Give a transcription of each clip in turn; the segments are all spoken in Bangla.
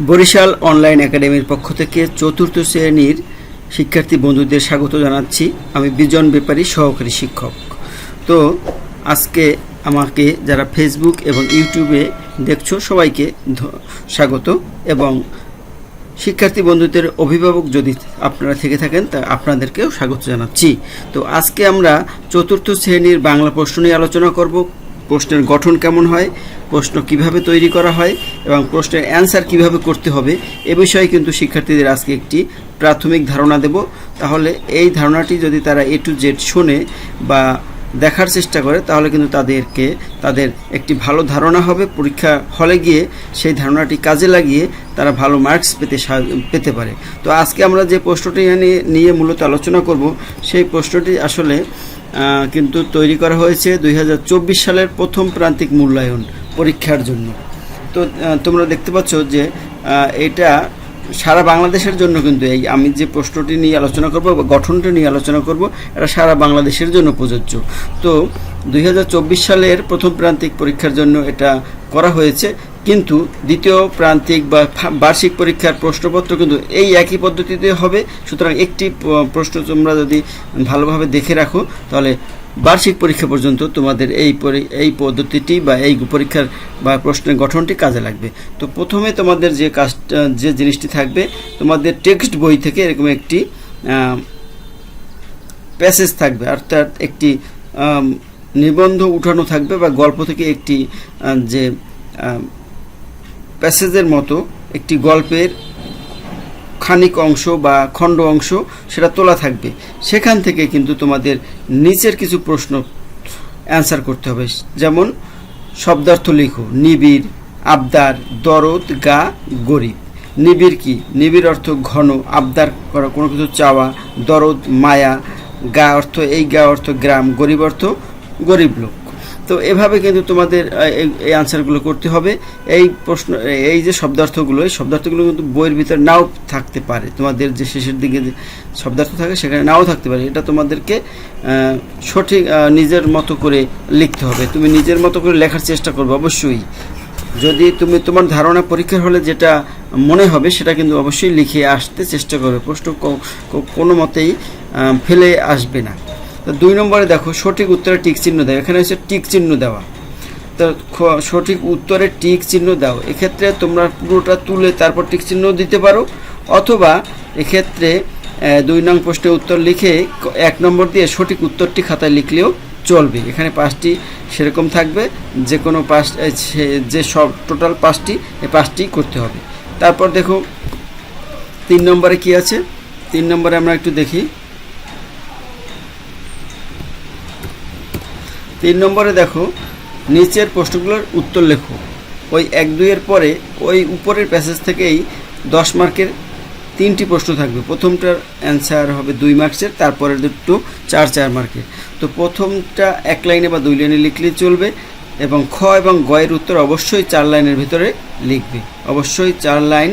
বরিশাল অনলাইন একাডেমির পক্ষ থেকে চতুর্থ শ্রেণির শিক্ষার্থী বন্ধুদের স্বাগত জানাচ্ছি। আমি বিজন ব্যাপারী সহকারী শিক্ষক। তো আজকে আমাকে যারা ফেসবুক এবং ইউটিউবে দেখছ, সবাইকে স্বাগত এবং শিক্ষার্থী বন্ধুদের অভিভাবক যদি আপনারা থেকে থাকেন, তা আপনাদেরকেও স্বাগত জানাচ্ছি। তো আজকে আমরা চতুর্থ শ্রেণির বাংলা প্রশ্ন নিয়ে আলোচনা করব। প্রশ্নের গঠন কেমন হয় প্রশ্ন কীভাবে তৈরি করা হয় এবং প্রশ্নের অ্যান্সার কীভাবে করতে হবে, এ বিষয়ে কিন্তু শিক্ষার্থীদের আজকে একটি প্রাথমিক ধারণা দেব। তাহলে এই ধারণাটি যদি তারা এ টু জেড শোনে বা দেখার চেষ্টা করে, তাহলে কিন্তু তাদেরকে, তাদের একটি ভালো ধারণা হবে। পরীক্ষা হলে গিয়ে সেই ধারণাটি কাজে লাগিয়ে তারা ভালো মার্কস পেতে পেতে পারে। তো আজকে আমরা যে প্রশ্নটি নিয়ে নিয়ে মূলত আলোচনা করব, সেই প্রশ্নটি আসলে কিন্তু তৈরি করা হয়েছে দুই হাজার চব্বিশ সালের প্রথম প্রান্তিক মূল্যায়ন। পরীক্ষার জন্য। তো তোমরা দেখতে পাচ্ছ যে এটা সারা বাংলাদেশের জন্য কিন্তু এই আমি যে প্রশ্নটি নিয়ে আলোচনা করব বা গঠনটি নিয়ে আলোচনা করব, এটা সারা বাংলাদেশের জন্য প্রযোজ্য। তো, দুই হাজার চব্বিশ সালের প্রথম প্রান্তিক পরীক্ষার জন্য এটা করা হয়েছে, কিন্তু দ্বিতীয় প্রান্তিক বা বার্ষিক পরীক্ষার প্রশ্নপত্র কিন্তু এই একই পদ্ধতিতে হবে। সুতরাং একটি প্রশ্ন তোমরা যদি ভালোভাবে দেখে রাখো, তাহলে বার্ষিক পরীক্ষা পর্যন্ত তোমাদের এই এই পদ্ধতিটি বা এই পরীক্ষার বা প্রশ্নের গঠনটি কাজে লাগবে। তো প্রথমে তোমাদের যে কাজটা, যে জিনিসটি থাকবে, তোমাদের টেক্সট বই থেকে এরকম একটি প্যাসেজ থাকবে। অর্থাৎ একটি নিবন্ধ উঠানো থাকবে বা গল্প থেকে একটি যে প্যাসেজের মতো একটি গল্পের খানিক অংশ বা খণ্ড অংশ সেটা তোলা থাকবে। সেখান থেকে কিন্তু তোমাদের নিচের কিছু প্রশ্ন অ্যান্সার করতে হবে। যেমন, শব্দার্থ লিখো, নিবিড়, আবদার, দরদ, গা, গরিব। নিবিড় কি? নিবিড় অর্থ ঘন, আবদার করা কোনো কিছু চাওয়া, দরদ, মায়া। গা অর্থ, এই গা অর্থ গ্রাম, গরিব অর্থ গরিব লোক। তো এভাবে কিন্তু তোমাদের এই- আনসারগুলো করতে হবে। এই প্রশ্ন, এই যে শব্দার্থগুলো, এই শব্দার্থগুলো কিন্তু বইয়ের ভিতরে নাও থাকতে পারে। তোমাদের যে শেষের দিকে যে শব্দার্থ থাকে, সেখানে নাও থাকতে পারে। এটা তোমাদেরকে সঠিক নিজের মতো করে লিখতে হবে। তুমি নিজের মতো করে লেখার চেষ্টা করবে, অবশ্যই। যদি তুমি তোমার ধারণা পরীক্ষার হলে যেটা মনে হবে, সেটা কিন্তু অবশ্যই লিখে আসতে চেষ্টা করবে। প্রশ্ন কোনো মতেই ফেলে আসবে না। তো দুই নম্বরে দেখো, সঠিক উত্তরে টিক চিহ্ন দেওয়া। এখানে হচ্ছে টিক চিহ্ন দেওয়া। তো সঠিক উত্তরে টিক চিহ্ন দাও। এক্ষেত্রে তোমরা পুরোটা তুলে তারপর টিক চিহ্ন দিতে পারো। অথবা এক্ষেত্রে দুই নং প্রশ্নের উত্তর লিখে এক নম্বর দিয়ে সঠিক উত্তরটি খাতায় লিখলেও চলবে। এখানে পাঁচটি সেরকম থাকবে। যে কোনো পাঁচ যে সব টোটাল পাঁচটি এই পাঁচটি করতে হবে। তারপর দেখো, তিন নম্বরে কি আছে? তিন নম্বরে আমরা একটু দেখি। তিন নম্বরে দেখো, নিচের প্রশ্নগুলোর উত্তর লেখো। ওই এক দুইয়ের পরে ওই উপরের প্যাসেজ থেকেই দশ মার্কের তিনটি প্রশ্ন থাকবে। প্রথমটার অ্যান্সার হবে দুই মার্কসের, তারপরের দুটো চার চার মার্কের। তো প্রথমটা এক লাইনে বা দুই লাইনে লিখলেই চলবে এবং খ এবং গয়ের উত্তর অবশ্যই চার লাইনের ভিতরে লিখবে। অবশ্যই চার লাইন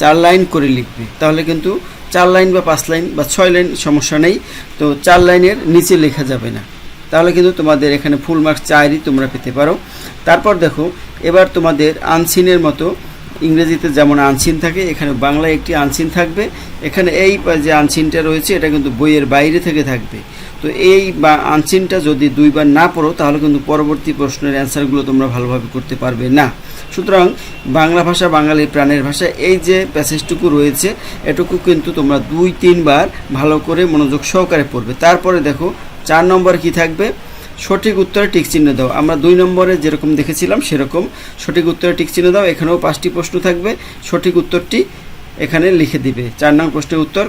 চার লাইন করে লিখবে। তাহলে কিন্তু চার লাইন বা পাঁচ লাইন বা ছয় লাইন সমস্যা নেই। তো চার লাইনের নিচে লেখা যাবে না। তাহলে কিন্তু তোমাদের এখানে ফুল মার্কস চারই তোমরা পেতে পারো। তারপর দেখো, এবার তোমাদের আনসিনের মতো, ইংরেজিতে যেমন আনসিন থাকে, এখানে বাংলায় একটি আনসিন থাকবে। এখানে এই যে আনসিনটা রয়েছে, এটা কিন্তু বইয়ের বাইরে থেকে থাকবে। তো এই বা আনসিনটা যদি দুইবার না পড়ো, তাহলে কিন্তু পরবর্তী প্রশ্নের অ্যান্সারগুলো তোমরা ভালোভাবে করতে পারবে না। সুতরাং বাংলা ভাষা, বাঙালির প্রাণের ভাষা, এই যে প্যাসেজটুকু রয়েছে, এটুকু কিন্তু তোমরা দুই, তিনবার ভালো করে মনোযোগ সহকারে পড়বে। তারপরে দেখো চার নম্বর কি থাকবে? সঠিক উত্তরে টিক চিহ্ন দাও। আমরা দুই নম্বরে যেরকম দেখেছিলাম সেরকম। সঠিক উত্তরে টিক চিহ্ন দাও, এখানেও পাঁচটি প্রশ্ন থাকবে। সঠিক উত্তরটি এখানে লিখে দিবে। চার নং প্রশ্নের উত্তর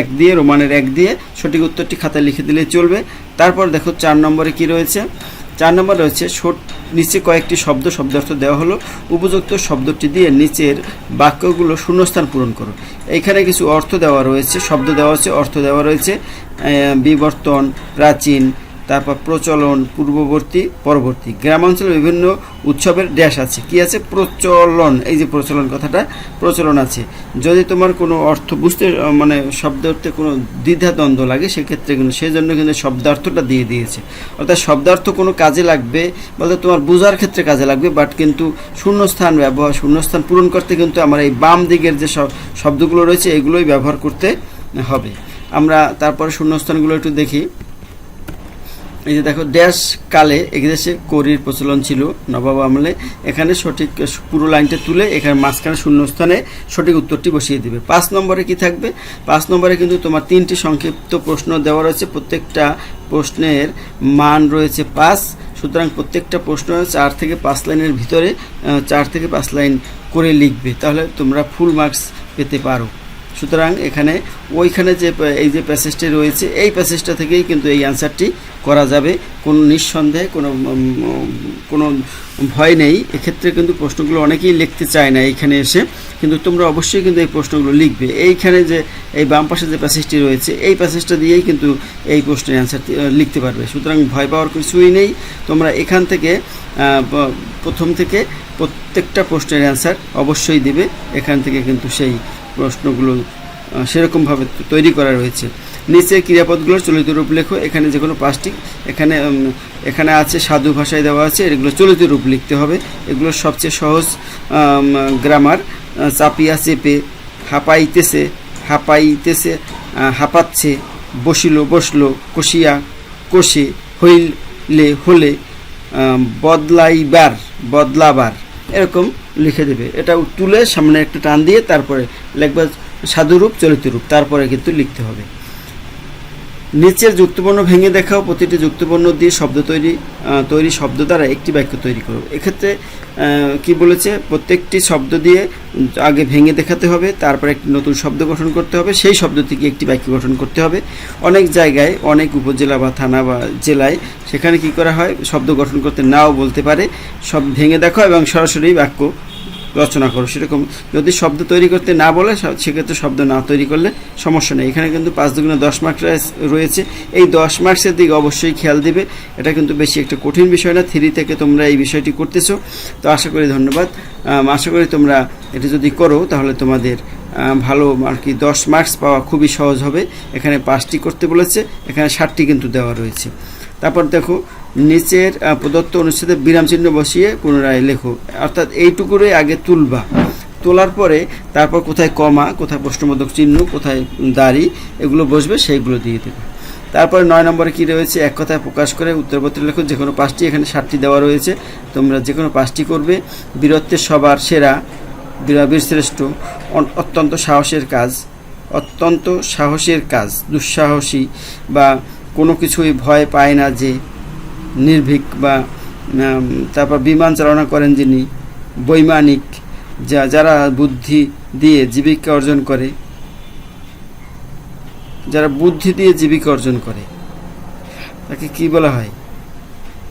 এক দিয়ে, রোমানের এক দিয়ে সঠিক উত্তরটি খাতায় লিখে দিলে চলবে। তারপর দেখো চার নম্বরে কি রয়েছে? চার নম্বর রয়েছে নিচে কয়েকটি শব্দ, শব্দার্থ দেওয়া হলো। উপযুক্ত শব্দটি দিয়ে নিচের বাক্যগুলো শূন্যস্থান পূরণ করুন। এখানে কিছু অর্থ দেওয়া রয়েছে, শব্দ দেওয়া আছে অর্থ দেওয়া রয়েছে বিবর্তন, প্রাচীন তারপর প্রচলন পূর্ববর্তী, পরবর্তী। গ্রামাঞ্চলে বিভিন্ন উৎসবের ড্যাশ আছে। কি আছে? প্রচলন। এই যে প্রচলন কথাটা, প্রচলন আছে। যদি তোমার কোনো অর্থ বুঝতে মানে শব্দ অর্থে কোনো দ্বিধাদ্বন্দ্ব লাগে, সেক্ষেত্রে কিন্তু সেই জন্য কিন্তু শব্দার্থটা দিয়ে দিয়েছে। অর্থাৎ শব্দার্থ কোনো কাজে লাগবে, বলতে তোমার বোঝার ক্ষেত্রে কাজে লাগবে বাট কিন্তু শূন্যস্থান ব্যবহার, শূন্যস্থান পূরণ করতে কিন্তু আমার এই বাম দিকের যে সব শব্দগুলো রয়েছে, এগুলোই ব্যবহার করতে হবে। আমরা তারপরে শূন্যস্থানগুলো একটু দেখি। এই যে দেখো, ড্যাশ কালে এদেশে করির প্রচলন ছিল নবাব আমলে। এখানে সঠিক পুরো লাইনটা তুলে এখানে মাঝখানে শূন্যস্থানে সঠিক উত্তরটি বসিয়ে দিবে। পাঁচ নম্বরে কি থাকবে? পাঁচ নম্বরে কিন্তু তোমার তিনটি সংক্ষিপ্ত প্রশ্ন দেওয়া রয়েছে। প্রত্যেকটা প্রশ্নের মান রয়েছে পাঁচ। সুতরাং প্রত্যেকটা প্রশ্ন চার থেকে পাঁচ লাইনের ভিতরে চার থেকে পাঁচ লাইন করে লিখবে। তাহলে তোমরা ফুল মার্কস পেতে পারো। সুতরাং এখানে ওইখানে যে, এই যে প্যাসেজটি রয়েছে, এই প্যাসেজটা থেকেই কিন্তু এই অ্যান্সারটি করা যাবে। কোনো নিঃসন্দেহে কোনো কোনো ভয় নেই। এক্ষেত্রে কিন্তু প্রশ্নগুলো অনেকেই লিখতে চায় না এইখানে এসে। কিন্তু তোমরা অবশ্যই কিন্তু এই প্রশ্নগুলো লিখবে। এইখানে যে, এই বাম পাশে যে প্যাসেজটি রয়েছে, এই প্যাসেজটা দিয়েই কিন্তু এই প্রশ্নের অ্যান্সার লিখতে পারবে। সুতরাং ভয় পাওয়ার কিছুই নেই। তোমরা এখান থেকে প্রথম থেকে প্রত্যেকটা প্রশ্নের অ্যান্সার অবশ্যই দেবে। এখান থেকে কিন্তু সেই প্রশ্নগুলো সেরকমভাবে তৈরি করা রয়েছে। নিচে ক্রিয়াপদগুলোর চলিত রূপ লেখো, এখানে যে কোনো পাঁচটি, এখানে এখানে আছে সাধু ভাষায় দেওয়া আছে, এগুলো চলিত রূপ লিখতে হবে। এগুলো সবচেয়ে সহজ গ্রামার চাপিয়া চেপে, হাঁপাইতেছে হাঁপাইতেছে হাঁপাচ্ছে, বসিল, বসল, কষিয়া, কষে, হইলে হলে বদলাইবার, বদলাবার, এরকম লিখে দেবে। এটা তুলে সামনে একটা টান দিয়ে তারপরে লিখবে সাধুরূপ চলিত রূপ তারপরে কিন্তু লিখতে হবে। নিচের যুক্তবর্ণ ভেঙে দেখাও প্রতিটি যুক্তবর্ণ দিয়ে শব্দ তৈরি তৈরি শব্দ দ্বারা একটি বাক্য তৈরি করো। এক্ষেত্রে কি বলেছে? প্রত্যেকটি শব্দ দিয়ে আগে ভেঙে দেখাতে হবে, তারপর একটি নতুন শব্দ গঠন করতে হবে, সেই শব্দ থেকে একটি বাক্য গঠন করতে হবে। অনেক জায়গায়, অনেক উপজেলা বা থানা বা জেলায় সেখানে কি করা হয়? শব্দ গঠন করতে নাও বলতে পারে। সব ভেঙে দেখো এবং সরাসরি বাক্য রচনা করো। সেরকম যদি শব্দ তৈরি করতে না বলে সেক্ষেত্রে শব্দ না তৈরি করলে সমস্যা নেই। এখানে কিন্তু পাঁচ দুগুণে দশ মার্ক রয়েছে এই দশ মার্কসের দিকে অবশ্যই খেয়াল দিবে। এটা কিন্তু বেশি একটা কঠিন বিষয় না। থ্রি থেকে তোমরা এই বিষয়টি করতেছো। তো আশা করি ধন্যবাদ। আশা করি তোমরা এটি যদি করো, তাহলে তোমাদের ভালো আর কি দশ মার্কস পাওয়া খুবই সহজ হবে। এখানে পাঁচটি করতে বলেছে, এখানে ষাটটি কিন্তু দেওয়া রয়েছে। তারপর দেখো নিচের প্রদত্ত অনুচ্ছেদে বিরাম চিহ্ন বসিয়ে পুনরায় লেখো। অর্থাৎ এইটুকুরই আগে তুলবা। তোলার পরে তারপর কোথায় কমা, কোথায় প্রশ্নবোধক চিহ্ন, কোথায় দাড়ি, এগুলো বসবে, সেইগুলো দিয়ে দেবে। তারপরে নয় নম্বরে কি রয়েছে? এক কথায় প্রকাশ করে উত্তরপত্র লেখো, যে কোনো পাঁচটি এখানে ষাটটি দেওয়া রয়েছে। তোমরা যে কোনো পাঁচটি করবে। বীরত্বের সবার সেরা বীরা- বীরশ্রেষ্ঠ অত্যন্ত সাহসের কাজ, অত্যন্ত সাহসের কাজ, দুঃসাহসী, বা কোনো কিছুই ভয় পায় না যে নির্ভীক বা তারপর বিমান চালনা করেন যিনি, বৈমানিক, যা, যারা বুদ্ধি দিয়ে জীবিকা অর্জন করে। যারা বুদ্ধি দিয়ে জীবিকা অর্জন করে। তাকে কি বলা হয়?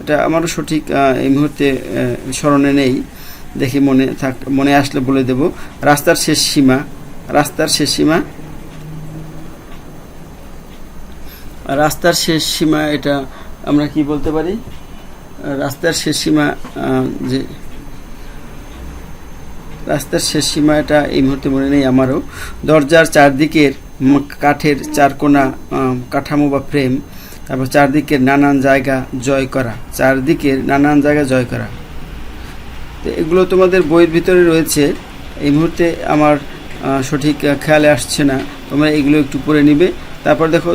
এটা আমারও সঠিক এই মুহূর্তে স্মরণে নেই। দেখি মনে থাক, মনে আসলে বলে দেব। রাস্তার শেষ সীমা, রাস্তার শেষ সীমা। রাস্তার শেষ সীমা এটা আমরা কি বলতে পারি? রাস্তার শেষ সীমা যে রাস্তার শেষ সীমা এটা এই মুহূর্তে মনে নেই আমারও। দরজার চারদিকের কাঠের চারকোনা কাঠামো বা ফ্রেম, তারপর চারদিকের নানান জায়গা জয় করা, চারদিকের নানান জায়গা জয় করা। তো এগুলো তোমাদের বইয়ের ভিতরে রয়েছে। এই মুহূর্তে আমার সঠিক খেয়ালে আসছে না। তোমরা এগুলো একটু পড়ে নিবে। তারপর দেখো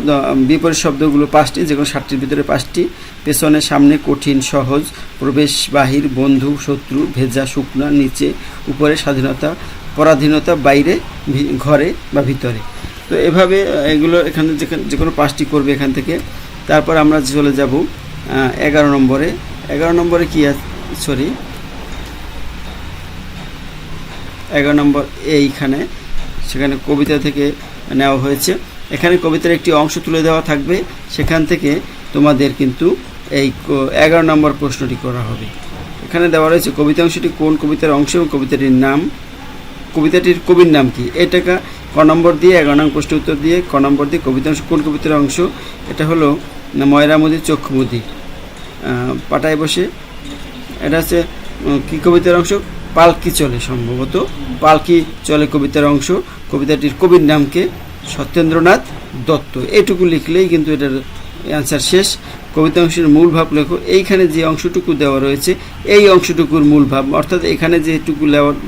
বিপরীত শব্দগুলো পাঁচটি, যে কোনো ষাটটির ভিতরে পাঁচটি। পেছনে, সামনে, কঠিন, সহজ, প্রবেশ, বাহির, বন্ধু, শত্রু, ভেজা, শুকনা, নিচে, উপরে, স্বাধীনতা, পরাধীনতা, বাইরে ঘরে বা ভিতরে। তো এভাবে এগুলো এখানে যে কোনো পাঁচটি করবে এখান থেকে। তারপর আমরা চলে যাব এগারো নম্বরে। এগারো নম্বরে কি সরি, এগারো নম্বর এইখানে, সেখানে কবিতা থেকে নেওয়া হয়েছে। এখানে কবিতার একটি অংশ তুলে দেওয়া থাকবে। সেখান থেকে তোমাদের কিন্তু এই এগারো নম্বর প্রশ্নটি করা হবে। এখানে দেওয়া রয়েছে কবিতা অংশটি কোন কবিতার অংশ এবং কবিতাটির নাম? কবিতাটির কবির নাম কি? এটাকা ক নম্বর দিয়ে এগারো নম্বর প্রশ্ন উত্তর দিয়ে ক নম্বর দিয়ে কবিতা অংশ কোন কবিতার অংশ? এটা হলো চক্ষুমতি আহ, পাটায় বসে। এটা হচ্ছে কী কবিতার অংশ? পালকি চলে সম্ভবত। পালকি চলে কবিতার অংশ। কবিতাটির কবির নামকে সত্যেন্দ্রনাথ দত্ত। এটুকু লিখলেই কিন্তু এটার অ্যান্সার শেষ। কবিতা অংশের মূল ভাব লেখো। এইখানে যে অংশটুকু দেওয়া রয়েছে, এই অংশটুকুর মূল ভাব। অর্থাৎ এখানে যেটুকু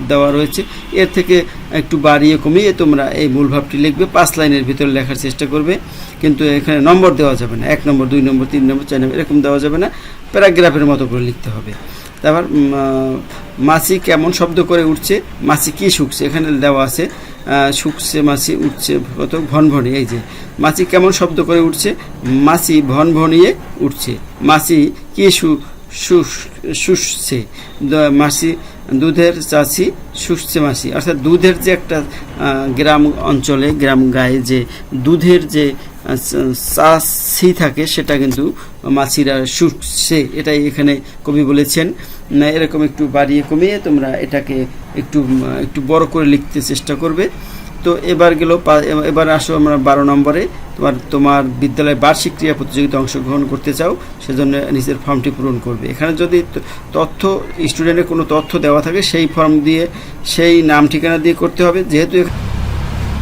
দেওয়া রয়েছে, এর থেকে একটু বাড়িয়ে কমিয়ে তোমরা এই মূল ভাবটি লিখবে। পাঁচ লাইনের ভিতরে লেখার চেষ্টা করবে। কিন্তু এখানে নম্বর দেওয়া যাবে না। এক নম্বর, দুই নম্বর, তিন নম্বর, চার নম্বর, এরকম দেওয়া যাবে না। প্যারাগ্রাফের মতো করে লিখতে হবে। তারপর মাছি কেমন শব্দ করে উঠছে? মাছি কি শুকছে? এখানে দেওয়া আছে শুকছে মাছি, উঠছে কত? ভনভনি এই যে। মাছি কেমন শব্দ করে উঠছে? মাছি ভনভনিয়ে উঠছে। মাছি কি শুষছে? মাছি, দুধের চাষি শুষছে মাছি। অর্থাৎ দুধের যে একটা গ্রাম অঞ্চলে, গ্রাম গায়ে যে দুধের যে চাষি থাকে, সেটা কিন্তু মাছিরা শুষছে এটাই এখানে কবি বলেছেন। না, এরকম একটু বাড়িয়ে কমিয়ে তোমরা এটাকে একটু একটু বড় করে লিখতে চেষ্টা করবে। তো এবার গেল এবার আসো আমরা বারো নম্বরে। তোমার তোমার বিদ্যালয়ে বার্ষিক ক্রীড়া প্রতিযোগিতা অংশগ্রহণ করতে চাও, সেজন্য নিজের ফর্মটি পূরণ করবে। এখানে যদি তথ্য, স্টুডেন্টের কোনো তথ্য দেওয়া থাকে, সেই ফর্ম দিয়ে, সেই নাম ঠিকানা দিয়ে করতে হবে। যেহেতু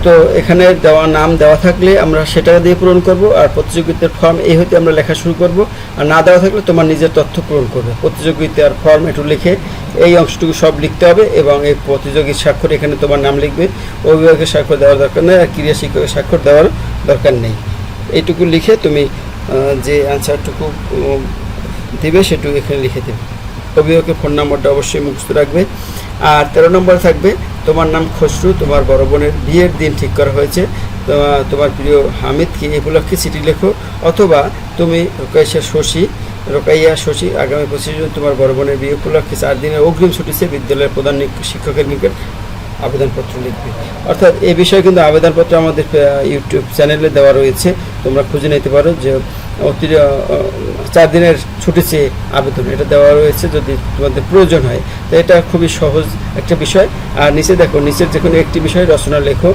তো এখানে দেওয়া নাম দেওয়া থাকলে আমরা সেটা দিয়ে পূরণ করব, আর প্রতিযোগিতার ফর্ম এই হতে আমরা লেখা শুরু করব। আর না দেওয়া থাকলে তোমার নিজের তথ্য পূরণ করবে। প্রতিযোগিতার ফর্ম একটু লিখে এই অংশটুকু সব লিখতে হবে এবং এই প্রতিযোগীর স্বাক্ষর এখানে তোমার নাম লিখবে। অভিভাবকের স্বাক্ষর দেওয়ার দরকার নেই, আর ক্রীড়া শিক্ষকের স্বাক্ষর দেওয়ার দরকার নেই। এইটুকু লিখে তুমি যে অ্যান্সারটুকু দেবে সেটুকু এখানে লিখে দেবে। অভিভাবকের ফোন নম্বরটা অবশ্যই মুখস্থ রাখবে। আর তেরো নম্বর থাকবে তোমার নাম খসরু, তোমার বড় বোনের বিয়ের দিন ঠিক করা হয়েছে। তোমার প্রিয় হামিদকে এই উপলক্ষে চিঠি লেখো? অথবা তুমি রোকাইশা শশী, রোকাইয়া শশী আগামী পঁচিশ জুন তোমার বড় বোনের বিয়ে উপলক্ষে চার দিনের অগ্রিম ছুটিছে বিদ্যালয়ের প্রধান শিক্ষকের নিকট আবেদনপত্র লিখবে। অর্থাৎ এই বিষয়ে কিন্তু আবেদনপত্র আমাদের ইউটিউব চ্যানেলে দেওয়া রয়েছে। তোমরা খুঁজে নিতে পারো যে চার দিনের ছুটি চেয়ে আবেদন এটা দেওয়া রয়েছে যদি তোমাদের প্রয়োজন হয়। তো এটা খুবই সহজ একটা বিষয়। আর নিচে দেখো, নিচের যে কোনো একটি বিষয়, রচনা লেখো,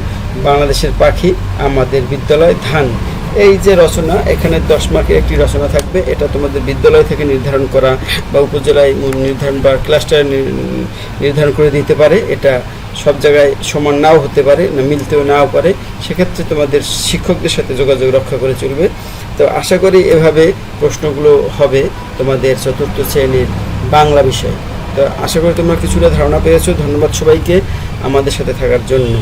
বাংলাদেশের পাখি, আমাদের বিদ্যালয়, ধান। এই যে রচনা, এখানে দশ মার্কের একটি রচনা থাকবে। এটা তোমাদের বিদ্যালয় থেকে নির্ধারণ করা বা উপজেলায় নির্ধারণ বা ক্লাস্টারে নির্ধারণ করে দিতে পারে। এটা সব জায়গায় সমান নাও হতে পারে, না মিলতেও নাও পারে। সেক্ষেত্রে তোমাদের শিক্ষকদের সাথে যোগাযোগ রক্ষা করে চলবে। তো আশা করি এভাবে প্রশ্নগুলো হবে তোমাদের চতুর্থ শ্রেণির বাংলা বিষয়। তো আশা করি তোমরা কিছুটা ধারণা পেয়েছ। ধন্যবাদ সবাইকে আমাদের সাথে থাকার জন্য।